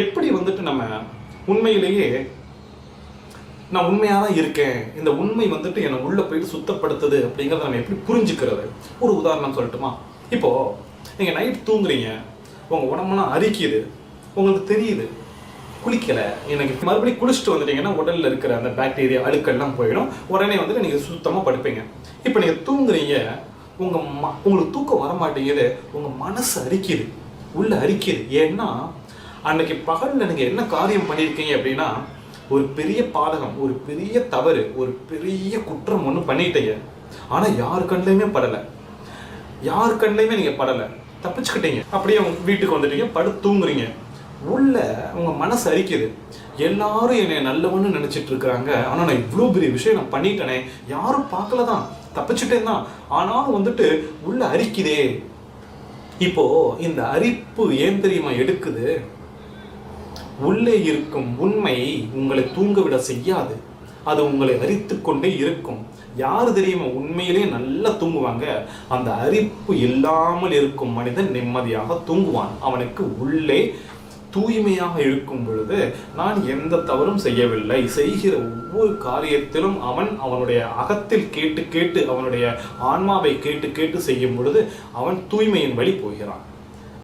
எப்படி வந்துட்டு நம்ம உண்மையிலேயே நான் உண்மையாக தான் இருக்கேன் இந்த உண்மை வந்துட்டு என்னை உள்ளே போயிட்டு சுத்தப்படுத்துது அப்படிங்கிறத நம்ம எப்படி புரிஞ்சுக்கிறது? ஒரு உதாரணம் சொல்லட்டுமா? இப்போது நீங்கள் நைட் தூங்குறீங்க உங்கள் உடம்புலாம் அரிக்குது உங்களுக்கு தெரியுது குளிக்கலை எனக்கு மறுபடியும் குளிச்சுட்டு வந்துட்டீங்கன்னா உடலில் இருக்கிற அந்த பாக்டீரியா அழுக்கெல்லாம் போயிடும் உடனே வந்துட்டு நீங்கள் சுத்தமாக படுப்பீங்க. இப்போ நீங்கள் தூங்குறீங்க உங்கள் ம உங்களுக்கு தூக்கம் வர மாட்டேங்குது உங்கள் மனசு அரிக்குது உள்ள அரிக்குது. ஏன்னா அன்னைக்கு பகலில் நீங்கள் என்ன காரியம் பண்ணியிருக்கீங்க அப்படின்னா ஒரு பெரிய பாதகம் ஒரு பெரிய தவறு ஒரு பெரிய குற்றம் ஒன்று பண்ணிட்டீங்க. ஆனால் யார் கண்ணுலையுமே படலை. யார் கண்ணுலையுமே நீங்கள் படலை. தப்பிச்சுக்கிட்டீங்க. அப்படியே உங்கள் வீட்டுக்கு வந்துட்டீங்க படு தூங்குறீங்க. உள்ள உங்கள் மனசு அரிக்குது. எல்லாரும் என்னை நல்லவன்னு நினச்சிட்டு இருக்கிறாங்க ஆனால் நான் இவ்வளோ பெரிய விஷயம் நான் பண்ணிட்டேனே. யாரும் பார்க்கல தான் தப்பிச்சுட்டேன் தான். ஆனாலும் வந்துட்டு உள்ள அரிக்குதே. இப்போ இந்த அரிப்பு ஏன் தெரியுமா எடுக்குது? உள்ளே இருக்கும் உண்மையை உங்களை தூங்கவிட செய்யாது. அது உங்களை அரித்து கொண்டே இருக்கும். யார் தெரியுமா? உண்மையிலே நல்லா தூங்குவாங்க. அந்த அரிப்பு இல்லாமல் இருக்கும் மனிதன் நிம்மதியாக தூங்குவான். அவனுக்கு உள்ளே தூய்மையாக இருக்கும் பொழுது நான் எந்த தவறும் செய்யவில்லை. செய்கிற ஒவ்வொரு காரியத்திலும் அவன் அவனுடைய அகத்தில் கேட்டு கேட்டு அவனுடைய ஆன்மாவை கேட்டு கேட்டு செய்யும் பொழுது அவன் தூய்மையின் வழி போகிறான்.